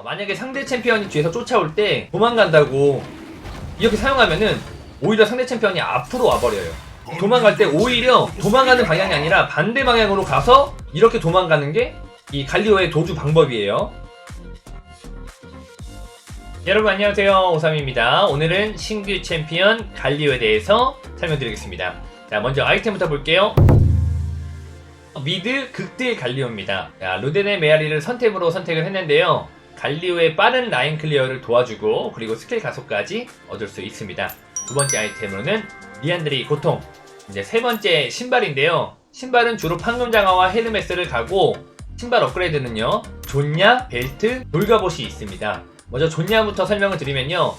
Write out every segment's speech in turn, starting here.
어, 만약에 상대 챔피언이 뒤에서 쫓아올 때 도망간다고 이렇게 사용하면은 오히려 상대 챔피언이 앞으로 와버려요. 도망갈 때 오히려 도망가는 방향이 아니라 반대 방향으로 가서 이렇게 도망가는 게 이 갈리오의 도주 방법이에요. 여러분 안녕하세요 오삼입니다. 오늘은 신규 챔피언 갈리오에 대해서 설명드리겠습니다. 자 먼저 아이템부터 볼게요. 미드 극딜 갈리오입니다. 자, 루덴의 메아리를 선템으로 선택을 했는데요. 갈리오의 빠른 라인 클리어를 도와주고 그리고 스킬 가속까지 얻을 수 있습니다. 두 번째 아이템으로는 리안드리 고통. 이제 세 번째 신발인데요. 신발은 주로 판금 장화와 헬멧을 가고 신발 업그레이드는요. 존냐, 벨트, 돌가봇이 있습니다. 먼저 존냐부터 설명을 드리면요.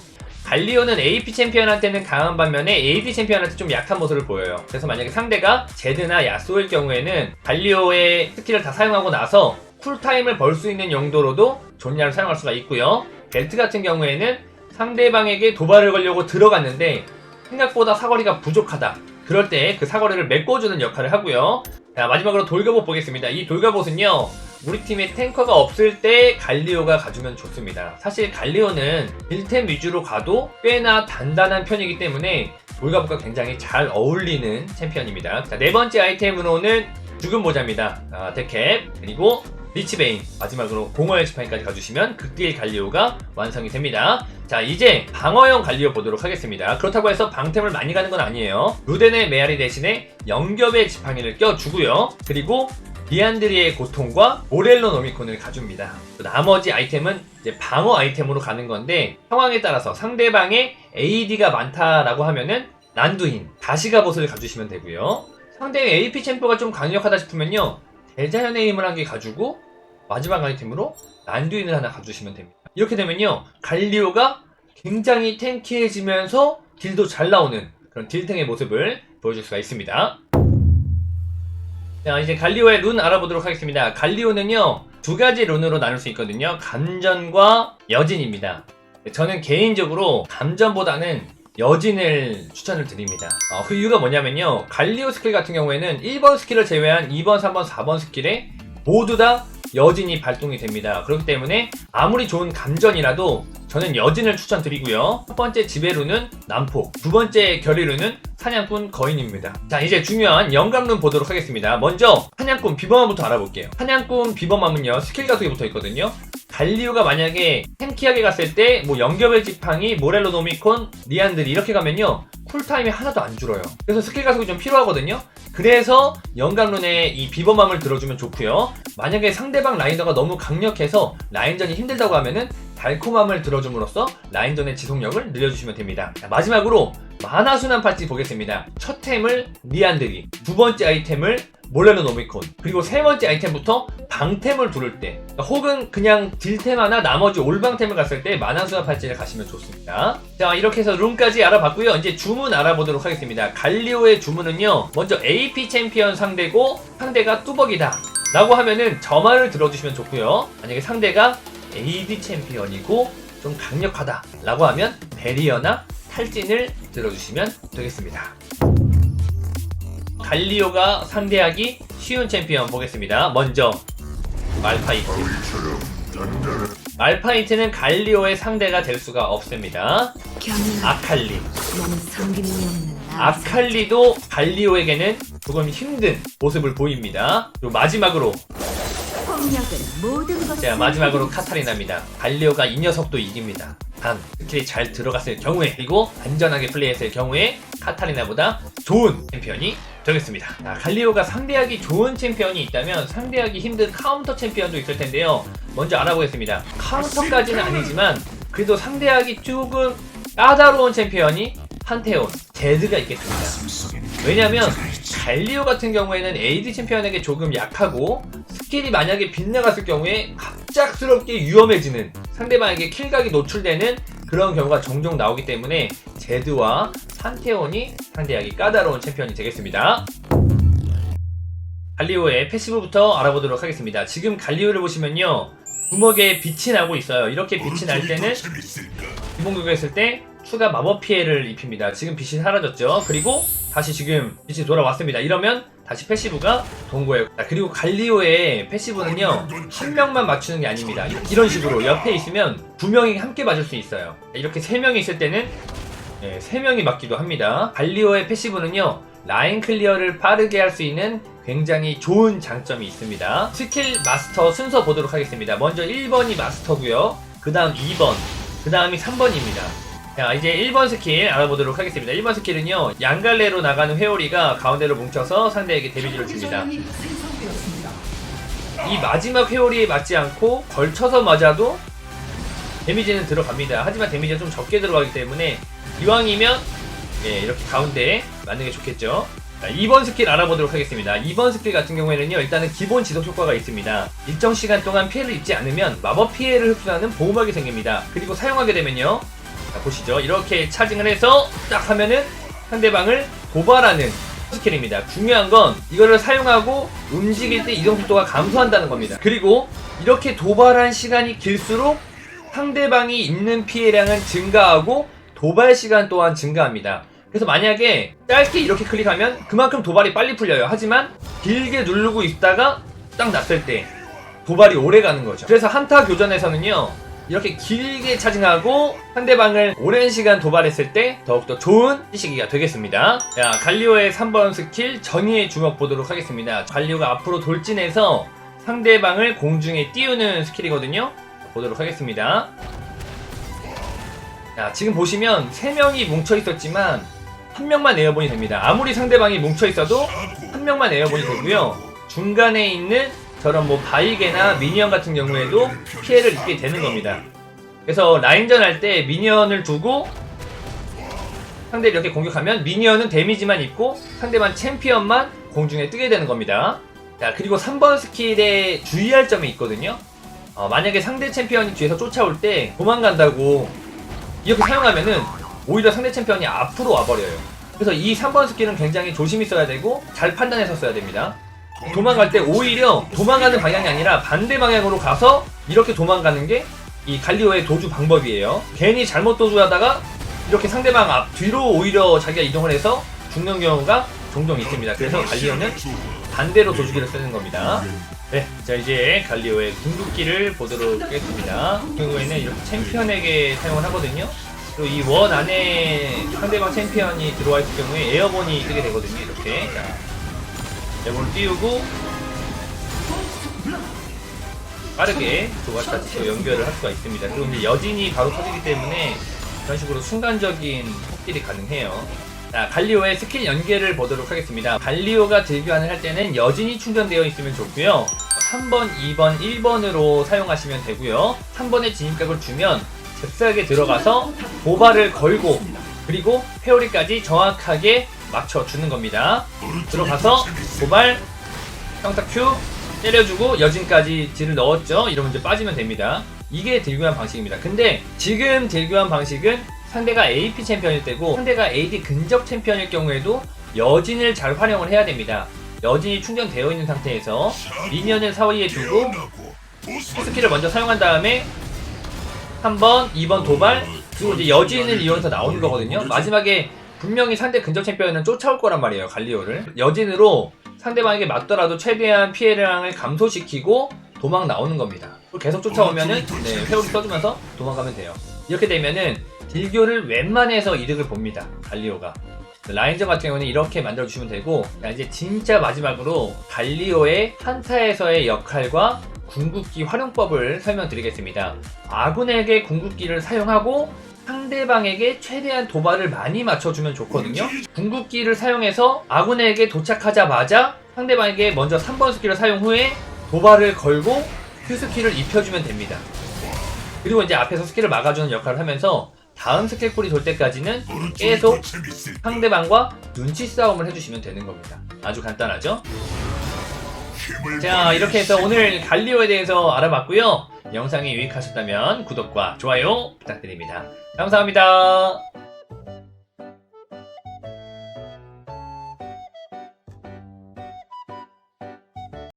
갈리오는 AP 챔피언한테는 강한 반면에 AD 챔피언한테 좀 약한 모습을 보여요. 그래서 만약에 상대가 제드나 야쏘일 경우에는 갈리오의 스킬을 다 사용하고 나서 쿨타임을 벌 수 있는 용도로도 존냐를 사용할 수가 있고요. 벨트 같은 경우에는 상대방에게 도발을 걸려고 들어갔는데 생각보다 사거리가 부족하다. 그럴 때 그 사거리를 메꿔주는 역할을 하고요. 자, 마지막으로 돌가봇 보겠습니다. 이 돌가봇은요, 우리 팀에 탱커가 없을 때 갈리오가 가주면 좋습니다. 사실 갈리오는 딜템 위주로 가도 꽤나 단단한 편이기 때문에 돌가봇과 굉장히 잘 어울리는 챔피언입니다. 자, 네 번째 아이템으로는 죽은 모자입니다. 아, 데캡, 그리고 리치베인, 마지막으로 공허의 지팡이까지 가주시면 극딜 갈리오가 완성이 됩니다. 자, 이제 방어형 갈리오 보도록 하겠습니다. 그렇다고 해서 방템을 많이 가는 건 아니에요. 루덴의 메아리 대신에 영겹의 지팡이를 껴주고요. 그리고 리안드리의 고통과 모렐로 노미콘을 가줍니다. 또 나머지 아이템은 이제 방어 아이템으로 가는 건데 상황에 따라서 상대방의 AD가 많다라고 하면은 난두인 다시가봇을 가주시면 되고요. 상대의 AP 챔프가 좀 강력하다 싶으면요 대자연의 힘을 한 개 가지고 마지막 아이템으로 난두인을 하나 가주시면 됩니다. 이렇게 되면요 갈리오가 굉장히 탱키해지면서 딜도 잘 나오는 그런 딜탱의 모습을 보여줄 수가 있습니다. 자 이제 갈리오의 룬 알아보도록 하겠습니다. 갈리오는요 두 가지 룬으로 나눌 수 있거든요. 감전과 여진입니다. 저는 개인적으로 감전보다는 여진을 추천을 드립니다. 어, 그 이유가 뭐냐면요. 갈리오 스킬 같은 경우에는 1번 스킬을 제외한 2번, 3번, 4번 스킬에 모두 다 여진이 발동이 됩니다. 그렇기 때문에 아무리 좋은 감전이라도 저는 여진을 추천드리고요. 첫 번째 지배루는 난폭, 두 번째 결의루는 사냥꾼 거인입니다. 자 이제 중요한 영감룬 보도록 하겠습니다. 먼저 사냥꾼 비범함부터 알아볼게요. 사냥꾼 비범함은요 스킬 가속이 붙어 있거든요. 갈리오가 만약에 탱키하게 갔을 때뭐 영겹의 지팡이, 모렐로 노미콘, 리안드리 이렇게 가면요 쿨타임이 하나도 안 줄어요. 그래서 스킬 가속이 좀 필요하거든요. 그래서 영감룬에 이 비범함을 들어주면 좋고요. 만약에 상대방 라인더가 너무 강력해서 라인전이 힘들다고 하면은 달콤함을 들어줌으로써 라인전의 지속력을 늘려주시면 됩니다. 자, 마지막으로 만화순환 파티 보겠습니다. 첫 템을 리안드리, 두 번째 아이템을 몰레노 노미콘, 그리고 세 번째 아이템부터 방템을 두를 때, 혹은 그냥 딜템 하나 나머지 올방템을 갔을 때 만화순환 파티를 가시면 좋습니다. 자, 이렇게 해서 룸까지 알아봤고요. 이제 주문 알아보도록 하겠습니다. 갈리오의 주문은요, 먼저 AP 챔피언 상대고 상대가 뚜벅이다. 라고 하면은 저 말을 들어주시면 좋고요. 만약에 상대가 AD 챔피언이고 좀 강력하다 라고 하면 베리어나 탈진을 들어주시면 되겠습니다. 갈리오가 상대하기 쉬운 챔피언 보겠습니다. 먼저 말파이트. 말파이트는 갈리오의 상대가 될 수가 없습니다. 아칼리. 아 아칼리도 갈리오에게는 조금 힘든 모습을 보입니다. 그리고 마지막으로 자 마지막으로 카타리나입니다. 갈리오가 이 녀석도 이깁니다. 단 스킬이 잘 들어갔을 경우에 그리고 안전하게 플레이했을 경우에 카타리나보다 좋은 챔피언이 되겠습니다. 자, 갈리오가 상대하기 좋은 챔피언이 있다면 상대하기 힘든 카운터 챔피언도 있을 텐데요. 먼저 알아보겠습니다. 카운터까지는 아니지만 그래도 상대하기 조금 까다로운 챔피언이 판테온 제드가 있겠습니다. 왜냐면 갈리오 같은 경우에는 AD 챔피언에게 조금 약하고 스킬이 만약에 빗나갔을 경우에 갑작스럽게 위험해지는 상대방에게 킬각이 노출되는 그런 경우가 종종 나오기 때문에 제드와 판테온이 상대하기 까다로운 챔피언이 되겠습니다. 갈리오의 패시브부터 알아보도록 하겠습니다. 지금 갈리오를 보시면요. 주먹에 빛이 나고 있어요. 이렇게 빛이 날 때는 기본 공격했을 때 추가 마법 피해를 입힙니다. 지금 빛이 사라졌죠. 그리고 다시 지금 빛이 돌아왔습니다. 이러면 다시 패시브가 거예요. 자, 그리고 갈리오의 패시브는요, 한 명만 맞추는 게 아닙니다. 이런 식으로 옆에 있으면 두 명이 함께 맞을 수 있어요. 이렇게 세 명이 있을 때는 네, 세 명이 맞기도 합니다. 갈리오의 패시브는요, 라인 클리어를 빠르게 할 수 있는 굉장히 좋은 장점이 있습니다. 스킬 마스터 순서 보도록 하겠습니다. 먼저 1번이 마스터고요. 그 다음 2번, 그 다음이 3번입니다. 자, 이제 1번 스킬 알아보도록 하겠습니다. 1번 스킬은요, 양갈래로 나가는 회오리가 가운데로 뭉쳐서 상대에게 데미지를 줍니다. 이 마지막 회오리에 맞지 않고 걸쳐서 맞아도 데미지는 들어갑니다. 하지만 데미지가 좀 적게 들어가기 때문에 이왕이면 예, 이렇게 가운데에 맞는 게 좋겠죠. 자, 2번 스킬 알아보도록 하겠습니다. 2번 스킬 같은 경우에는요, 일단은 기본 지속 효과가 있습니다. 일정 시간 동안 피해를 입지 않으면 마법 피해를 흡수하는 보호막이 생깁니다. 그리고 사용하게 되면요, 자, 보시죠. 이렇게 차징을 해서 딱 하면은 상대방을 고발하는 스킬입니다. 중요한 건 이거를 사용하고 움직일 때 이동 속도가 감소한다는 겁니다. 그리고 이렇게 도발한 시간이 길수록 상대방이 입는 피해량은 증가하고 도발 시간 또한 증가합니다. 그래서 만약에 짧게 이렇게 클릭하면 그만큼 도발이 빨리 풀려요. 하지만 길게 누르고 있다가 딱 났을 때 도발이 오래 가는 거죠. 그래서 한타 교전에서는요. 이렇게 길게 차징하고 상대방을 오랜 시간 도발했을 때 더욱더 좋은 시기가 되겠습니다. 자, 갈리오의 3번 스킬 전위의 주먹 보도록 하겠습니다. 갈리오가 앞으로 돌진해서 상대방을 공중에 띄우는 스킬이거든요. 보도록 하겠습니다. 자, 지금 보시면 3명이 뭉쳐 있었지만 한 명만 에어본이 됩니다. 아무리 상대방이 뭉쳐 있어도 한 명만 에어본이 되고요. 중간에 있는 저런 뭐 바이게나 미니언 같은 경우에도 피해를 입게 되는 겁니다. 그래서 라인전 할 때 미니언을 두고 상대를 이렇게 공격하면 미니언은 데미지만 입고 상대방 챔피언만 공중에 뜨게 되는 겁니다. 자, 그리고 3번 스킬에 주의할 점이 있거든요. 어, 만약에 상대 챔피언이 뒤에서 쫓아올 때 도망간다고 이렇게 사용하면은 오히려 상대 챔피언이 앞으로 와버려요. 그래서 이 3번 스킬은 굉장히 조심히 써야 되고 잘 판단해서 써야 됩니다. 도망갈 때 오히려 도망가는 방향이 아니라 반대 방향으로 가서 이렇게 도망가는 게 이 갈리오의 도주 방법이에요. 괜히 잘못 도주하다가 이렇게 상대방 앞 뒤로 오히려 자기가 이동을 해서 죽는 경우가 종종 있습니다. 그래서 갈리오는 반대로 도주기를 쓰는 겁니다. 네, 자 이제 갈리오의 궁극기를 보도록 하겠습니다. 이 경우에는 이렇게 챔피언에게 사용을 하거든요. 또 이 원 안에 상대방 챔피언이 들어와 있을 경우에 에어본이 뜨게 되거든요. 이렇게 자, 에어본을 띄우고 빠르게 조각까지 또 연결을 할 수가 있습니다. 그리고 이제 여진이 바로 터지기 때문에 이런 식으로 순간적인 폭딜이 가능해요. 자, 갈리오의 스킬 연계를 보도록 하겠습니다. 갈리오가 딜교환을 할 때는 여진이 충전되어 있으면 좋고요. 3번, 2번, 1번으로 사용하시면 되고요. 3번에 진입각을 주면 잽싸게 들어가서 도발을 걸고 그리고 회오리까지 정확하게 맞춰주는 겁니다. 들어가서 도발, 평타 Q 때려주고 여진까지 딜을 넣었죠. 이러면 이제 빠지면 됩니다. 이게 딜교환 방식입니다. 근데 지금 딜교환 방식은 상대가 AP 챔피언일 때고 상대가 AD 근접 챔피언일 경우에도 여진을 잘 활용을 해야 됩니다. 여진이 충전되어 있는 상태에서 미니언을 사이에 두고 스킬을 먼저 사용한 다음에 3번, 2번 도발 그리고 이제 여진을 이용해서 나오는 거거든요. 마지막에 분명히 상대 근접 챔피언은 쫓아올 거란 말이에요. 갈리오를 여진으로 상대방에게 맞더라도 최대한 피해량을 감소시키고 도망 나오는 겁니다. 계속 쫓아오면은 네, 회오리 써주면서 도망가면 돼요. 이렇게 되면은 딜교를 웬만해서 이득을 봅니다. 갈리오가. 라인전 같은 경우는 이렇게 만들어주시면 되고 자, 이제 진짜 마지막으로 갈리오의 한타에서의 역할과 궁극기 활용법을 설명드리겠습니다. 아군에게 궁극기를 사용하고 상대방에게 최대한 도발을 많이 맞춰주면 좋거든요. 궁극기를 사용해서 아군에게 도착하자마자 상대방에게 먼저 3번 스킬을 사용 후에 도발을 걸고 그 스킬을 입혀주면 됩니다. 그리고 이제 앞에서 스킬을 막아주는 역할을 하면서 다음 스킬 쿨이 돌 때까지는 계속 상대방과 눈치 싸움을 해주시면 되는 겁니다. 아주 간단하죠? 자, 이렇게 해서 오늘 갈리오에 대해서 알아봤고요. 영상이 유익하셨다면 구독과 좋아요 부탁드립니다. 감사합니다.